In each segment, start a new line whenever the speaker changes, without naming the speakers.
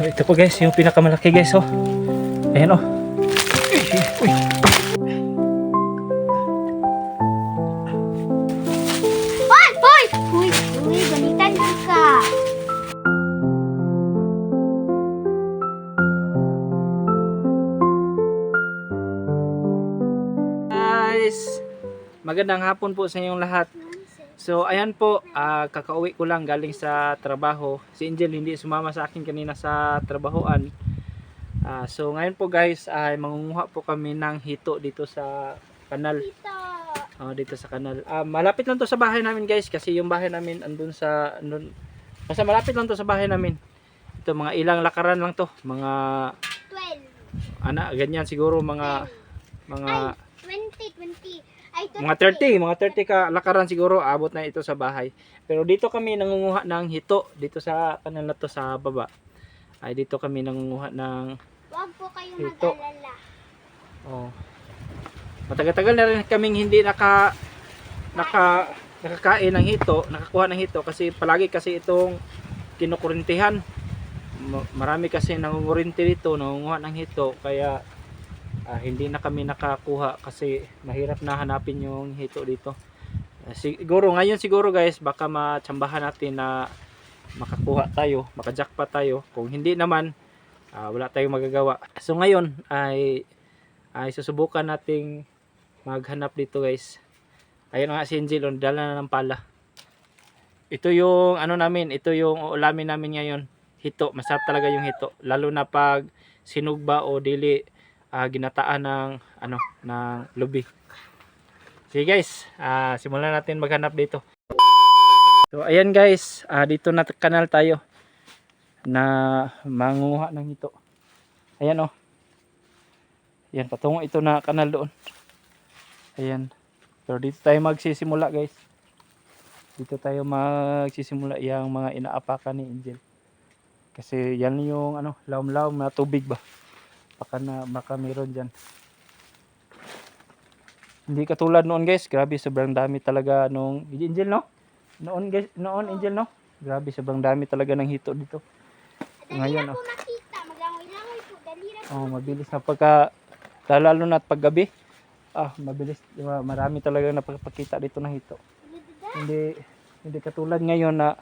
So ito po guys, yung pinakamalaki guys oh. Ayan oh. Uy.
Hoy! Hoy! Uy! Uy! Balitan ka!
Guys, magandang hapon po sa inyong lahat. So ayan po, ah, kakauwi ko lang galing sa trabaho. Si Angel hindi sumama sa akin kanina sa trabahoan. Ah, so ngayon po guys, ay mangunguha po kami ng hito dito sa kanal. Oh, dito sa kanal. Ah, malapit lang to sa bahay namin guys kasi yung bahay namin andun sa andun Basta malapit lang to sa bahay namin. Ito mga ilang lakaran lang to, mga
12.
ana ganyan siguro mga mga
Ay! 20! 20! Ay, 20!
mga 30, mga 30 ka lakaran siguro abot na ito sa bahay. Pero dito kami nangunguha ng hito dito sa kanal na to sa baba. Ay dito kami nangunguha ng
Huwag po kayong
Ito.
mag-alala.
oh. Matagal-tagal na rin kaming hindi naka naka nakakain ng hito, nakakuha ng hito kasi palagi kasi itong kinukurintihan. Ma- Marami kasi nangungurinti dito, nangunguha ng hito kaya ah, hindi na kami nakakuha kasi mahirap na hanapin yung hito dito. Ah, siguro ngayon siguro guys baka matsambahan natin na makakuha tayo, makajackpot tayo. Kung hindi naman ah, wala tayong magagawa. So ngayon ay ay susubukan nating maghanap dito guys. Ayun nga si Angel, oh, dala na ng pala. Ito yung ano namin, ito yung ulamin namin ngayon. Hito, masarap talaga yung hito. Lalo na pag sinugba o dili ah, ginataan ng ano ng lubi. Sige guys, ah, simulan natin maghanap dito. So ayan guys, ah, dito na kanal tayo na mangunguha ng hito. Ayan oh. Ayan, patungo ito na kanal doon. Ayan. Pero dito tayo magsisimula guys. Dito tayo magsisimula yung mga inaapakan ni Angel. Kasi yan yung ano, laom-laom na tubig ba. Baka na baka meron diyan. Hindi katulad noon guys, grabe sobrang dami talaga nung Angel no? Noon guys, noon Angel no? Grabe sobrang dami talaga ng hito dito. Ngayon,
na na po.
Oh, mabilis na pagka lalo na at paggabi. Ah, mabilis, di ba? Marami talaga napapakita dito ng hito. Hindi hindi katulad ngayon na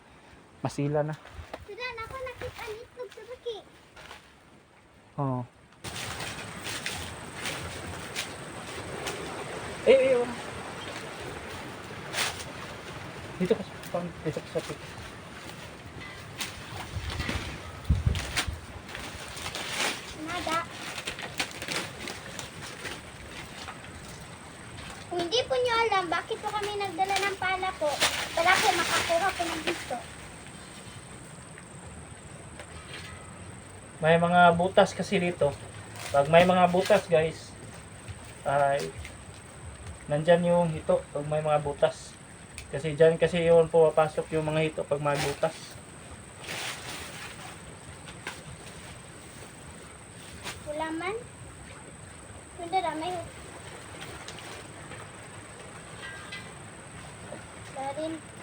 masila na.
Sudan, ako nakita ang itlog sa baki.
Oh. Eh, eh, oh. Dito ka sa pang dito ka sa pit.
Nada. Kung hindi po nyo alam, bakit po kami nagdala ng pala po, para po makakuha po ng gusto.
May mga butas kasi dito. Pag may mga butas, guys, ay nandyan yung hito pag may mga butas. Kasi dyan kasi yun pumapasok yung mga hito pag may butas.
Wala man. Sudan, ah, may Darin.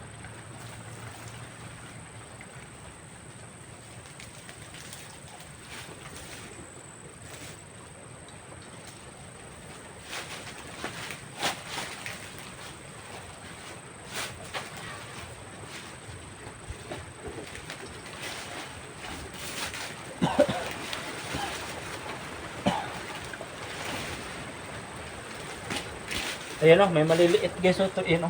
Ayan o, may maliliit guys o. Ito, Ayan o.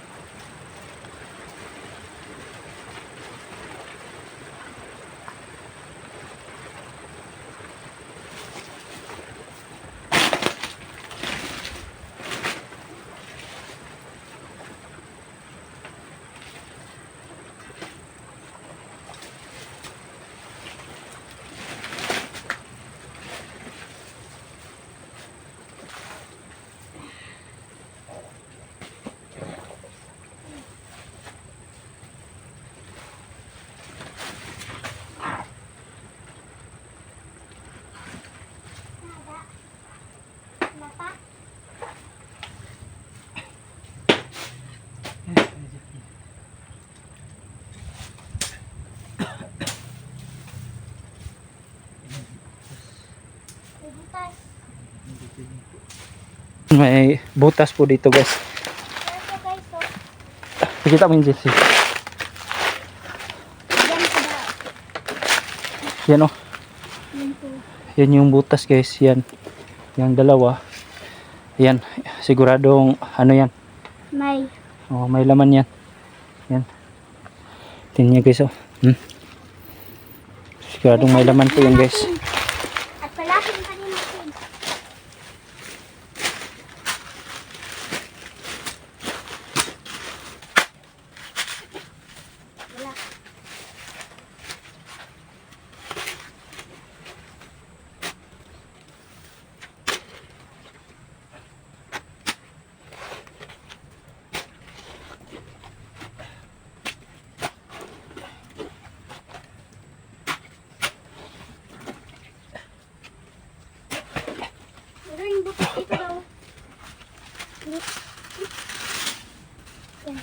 May butas po dito guys. Pakita mo yung Jesse.
Yan.
Yan oh.
Yan
yung butas guys. Yan. Yung dalawa. Yan. Siguradong ano yan.
May.
Oh, may laman yan. Yan. Tingnan nyo guys oh. Hmm? Siguradong may laman po yan guys.
At palakin pa rin natin. Wala. Meron yung butas dito daw. Dito. Yan.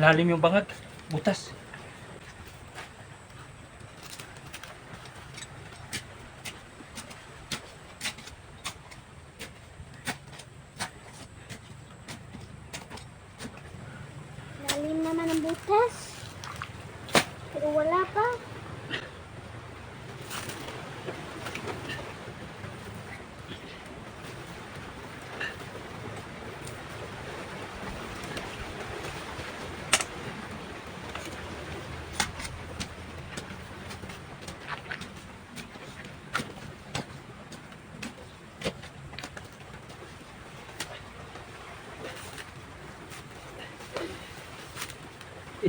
Lalim yung bangag. Butas.
Lalim naman ang butas. Pero wala pa.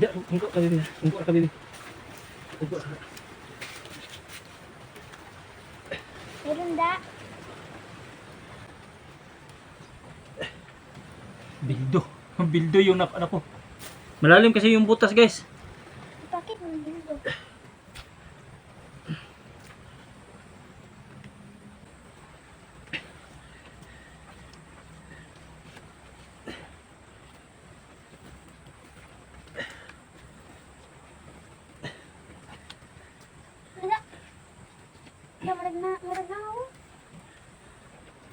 Ida,ungko ka bibi.Ungko ka bibi.Ungko ka.
Meron da.
Bildo. Bildo yung nap ano po. Malalim kasi yung butas guys.
Bakit mo dito? Wala. Wala, murag na, murag na ako.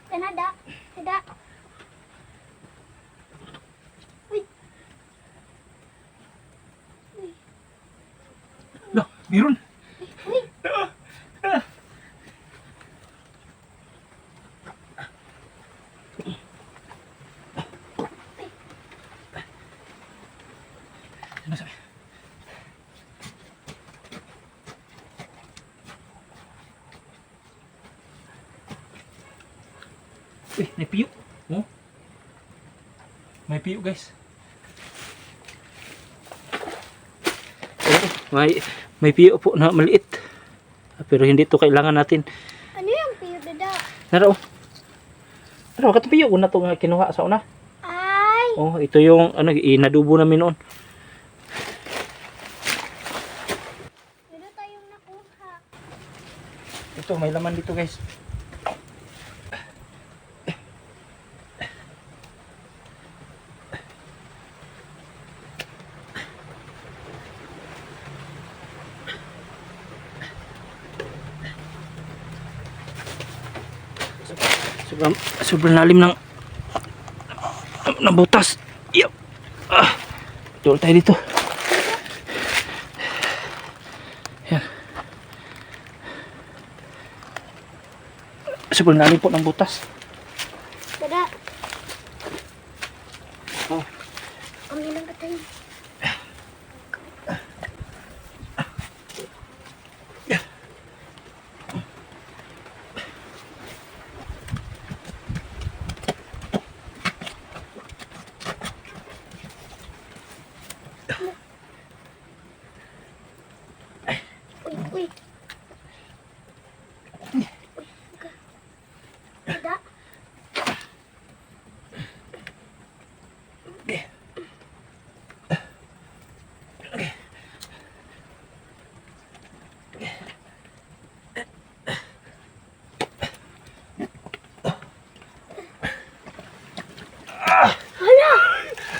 Kanada. Kada. Uy. Uy.
Lo, meron.
Uy.
Ano sabi? Uy, may piyo. Oh. May piyo guys. Oh, may may piyo po na maliit. Ah, Pero hindi to kailangan natin.
Ano yung piyo dada?
Naro. Naro, katong piyo ko na to nga kinuha sa una.
Ay!
Oh, ito yung ano inadubo namin noon.
Tayong nakuha.
Ito, may laman dito guys. Sobrang, sobrang lalim ng ng butas. Yup. Ah. Dul tayo dito. Yan. Sobrang lalim po ng butas.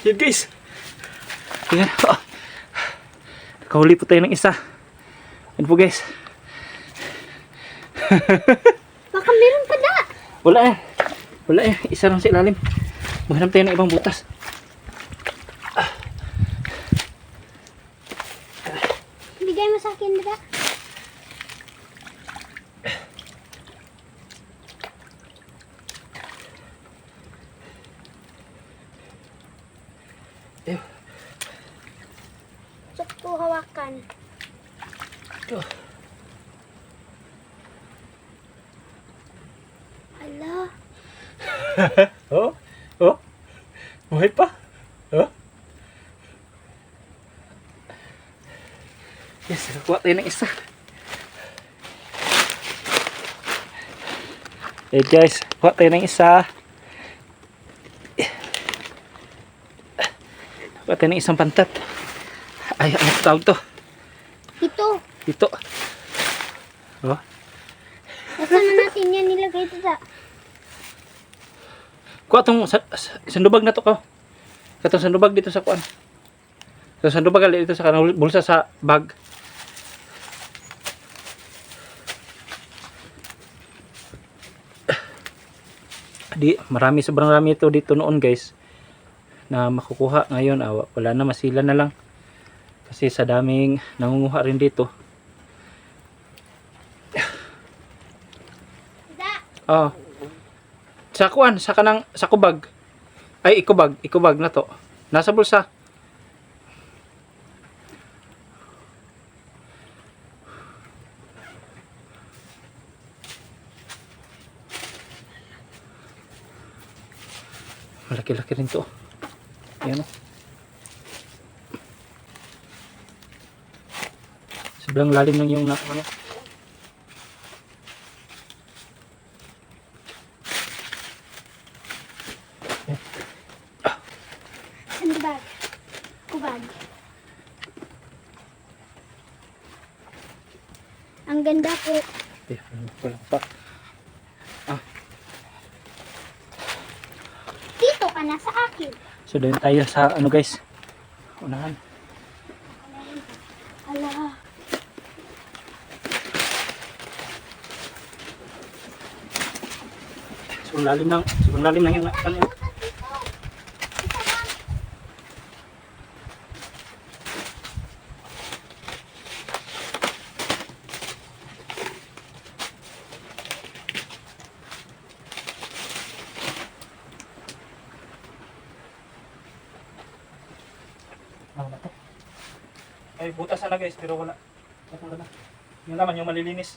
Yan guys. Yan. Oh. Nakahuli po tayo ng isa. Po guys.
Baka meron pa da.
Wala eh. Wala eh. Isa lang sa ilalim. Maghanap tayo ng ibang butas.
Bigay mo sa akin.
Ew. Oh? Oh? Buhay pa? Oh? Yes, nakakuha tayo ng isa. Eh guys, kuha tayo ng isa. Kuha tayo ng isang pantat. Ay, ano tawag to?
Ito.
Dito. Oh?
Nasaan na natin yan nilagay ito da?
Kuha tong sa, sa, sandubag na to ko. Katong sandubag dito sa kuan. So sandubag dito sa kanang bulsa sa bag. Di marami sobrang marami ito dito noon guys na makukuha ngayon ah, wala na masila na lang kasi sa daming nangunguha rin dito
Da.
oh sa kuan sa kanang sa kubag. Ay ikubag ikubag na to. Nasa bulsa. Malaki-laki rin to. Ayan o sobrang lalim ng yung na
Sandbag. Kubag. Ang ganda po.
eh, wala pa
Dito ka na sa akin.
So doon tayo sa ano guys. Unahan.
Ala.
Sobrang lalim ng sobrang lalim ng yung yun. Ano guys, pero wala. Wala na. Yung yung malilinis.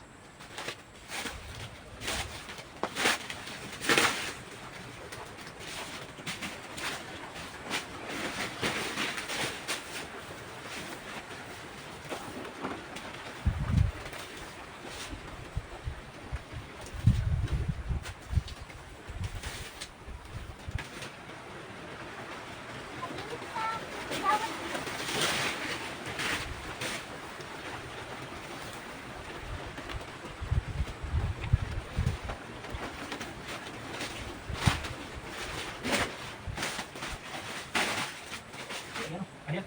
Ayan, ayan.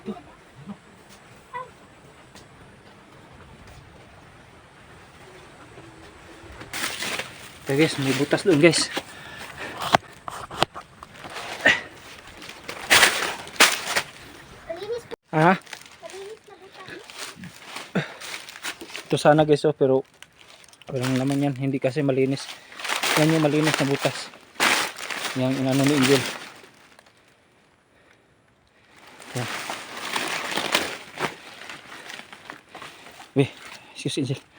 Ito. Ano? Okay guys, may butas doon guys.
Butas.
ito sana guys oh, pero walang naman yan, hindi kasi malinis. Yan yung malinis na butas. Yung inano ni Angel. Yan. Weh, excuse Angel.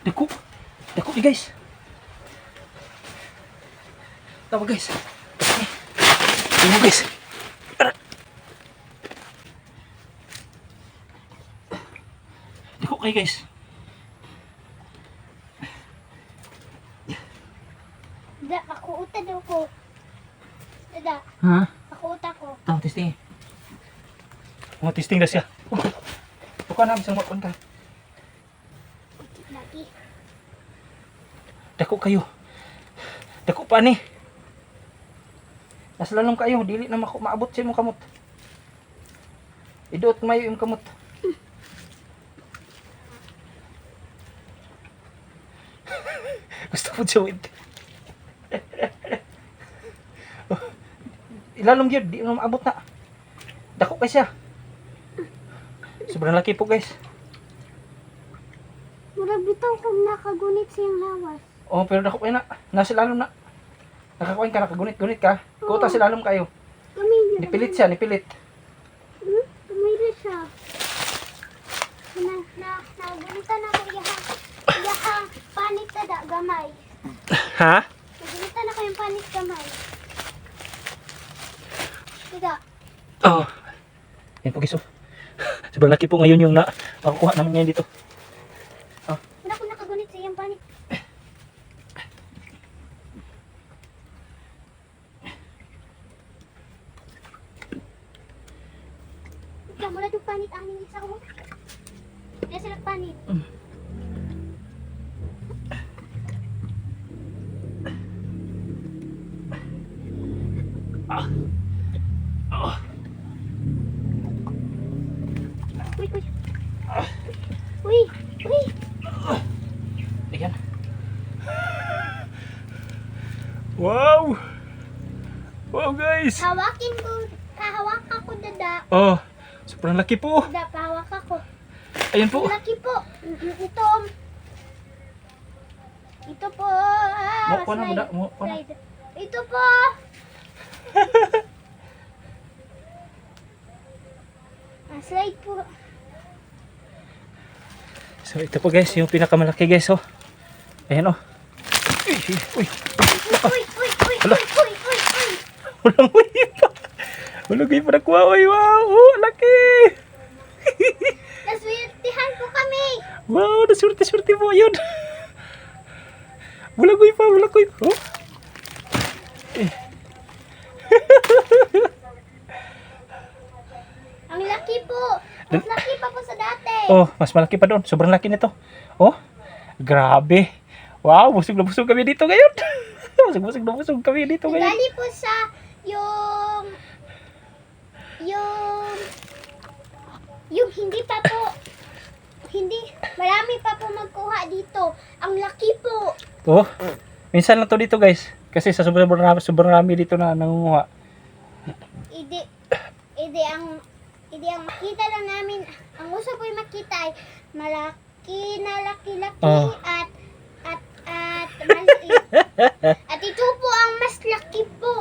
Okay guys. Tama guys. Tama guys. Dako kayo guys.
Da, ako uta daw ko. Dada,
Ha?
ako uta ko.
Tama testing. Mga testing na siya. Buka na bisang makon ka.
Lagi.
Dako kayo. Dako pa ni. Nas lalong kayo, dili na mako maabot sa imong kamot. Idot mayo imong kamot. Gusto ko siya Ilalong yun, di na maabot na. Dako kay siya. Sobrang laki po guys.
Murag bitaw kung nakagunit siyang lawas.
Oh, pero dako na. Nasa lalom na. Nakakuha ka, nakagunit-gunit ka. Kuta si lalom kayo.
Kamili.
Nipilit siya, nipilit.
Hmm? Kamili siya. Na, na, nagunitan ako iyahang, iyahang panit na da, gamay.
Ha?
Nagunitan ako yung panit gamay. Diga,
Oo. Oh. Yan po guys, oh. Sobrang laki po ngayon yung na makukuha namin ngayon dito.
wala ko nakagunit sa iyang panit. Ikaw, mula yung panit ang isa ko. Kaya sila panit.
Oh.
Uy, uy. Uy, uy.
Ayan. Wow! Wow guys!
Hawakin ko. Kahawak ako, dada.
Oh, sobrang laki po.
Dada, pahawak ako.
Ayan po.
Laki po. Ito. Ito po. Ah,
Mo na, muda, mo na.
Ito po. ah, slide po.
So ito po guys, yung pinakamalaki guys, oh. Ayan oh. Uy, uy,
Uy, uy, uy, uy, uy, uy, uy, uy.
walang uy pa. Uy pa uy, wow, oh, laki.
Naswirtihan po kami.
Wow, nasurti-surti po yun. Walang uy pa, walang uy pa. Oh.
Ang laki po. Mas laki pa po sa dati.
Oh, mas malaki pa doon. Sobrang laki nito. Oh, grabe. Wow, busog na busog kami dito ngayon. busog busog na busog kami dito ngayon.
Gali po sa yung yung yung hindi pa po hindi marami pa po magkuha dito. Ang laki po.
Oh, minsan lang to dito guys. Kasi sa sobrang rami, sobrang rami dito na nangunguha.
Idi idi ang idi ang makita lang namin. Ang gusto po yung makita ay malaki na laki-laki
Oh.
at at at maliit. at ito po ang mas laki po.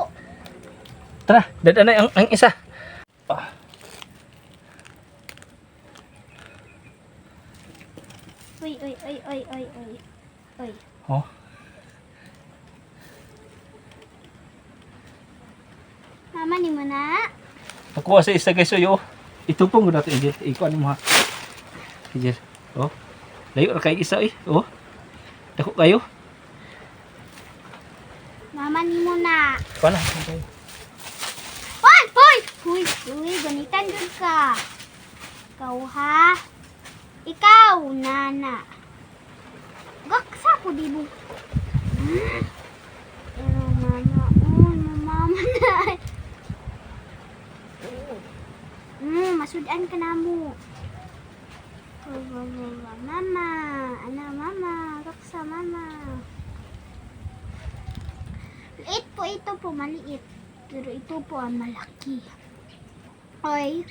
Tara, dadaan na ang, ang isa. Ah,
Uy, uy, uy, uy, uy, uy. Uy.
oh,
Mama ni mo na.
nakuha sa isa guys. Oh, ito po mo natin. Ijel. Ikuha mo ha. Ijel. Oh, layo na kayo isa eh. Oh, dako kayo.
Mama ni mo na.
Na. Okay.
Huy! Huy! Ganitan dun ka. Ikaw ha? Ikaw, nana. Gaksa ko di mo. Hmm? Pero mama, oh, mama na. Hmm, masudan ka na mo. Mama, ano mama, gaksa mama. Liit po ito po, maliit. Pero ito po ang malaki. Oy.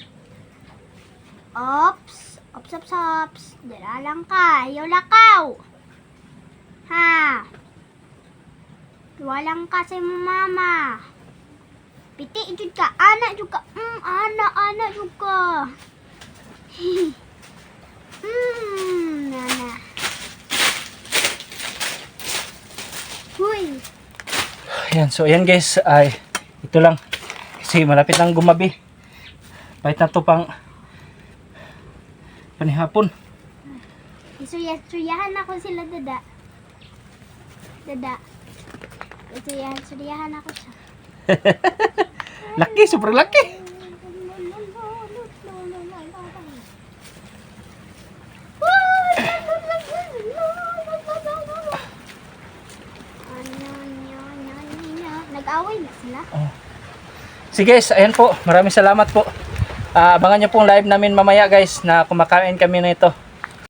Ops. Ops, ops, ops. Dala lang ka. Ayaw lakaw. Ha? Walang ka sa imong mama. Piti jud ka. Ana jud ka. Mm, ana, ana jud ka. mm, nana. Uy!
Ayan, so ayan guys, ay ito lang. Kasi malapit nang gumabi. Kahit na to pang panihapon.
Isurya-suryahan ako sila dada. Dada. Isuryahan, suryahan ako siya.
Laki, super laki.
Nag-away na sila.
Sige guys, ayan po. Maraming salamat po. Ah, abangan nyo pong live namin mamaya guys na kumakain kami na ito.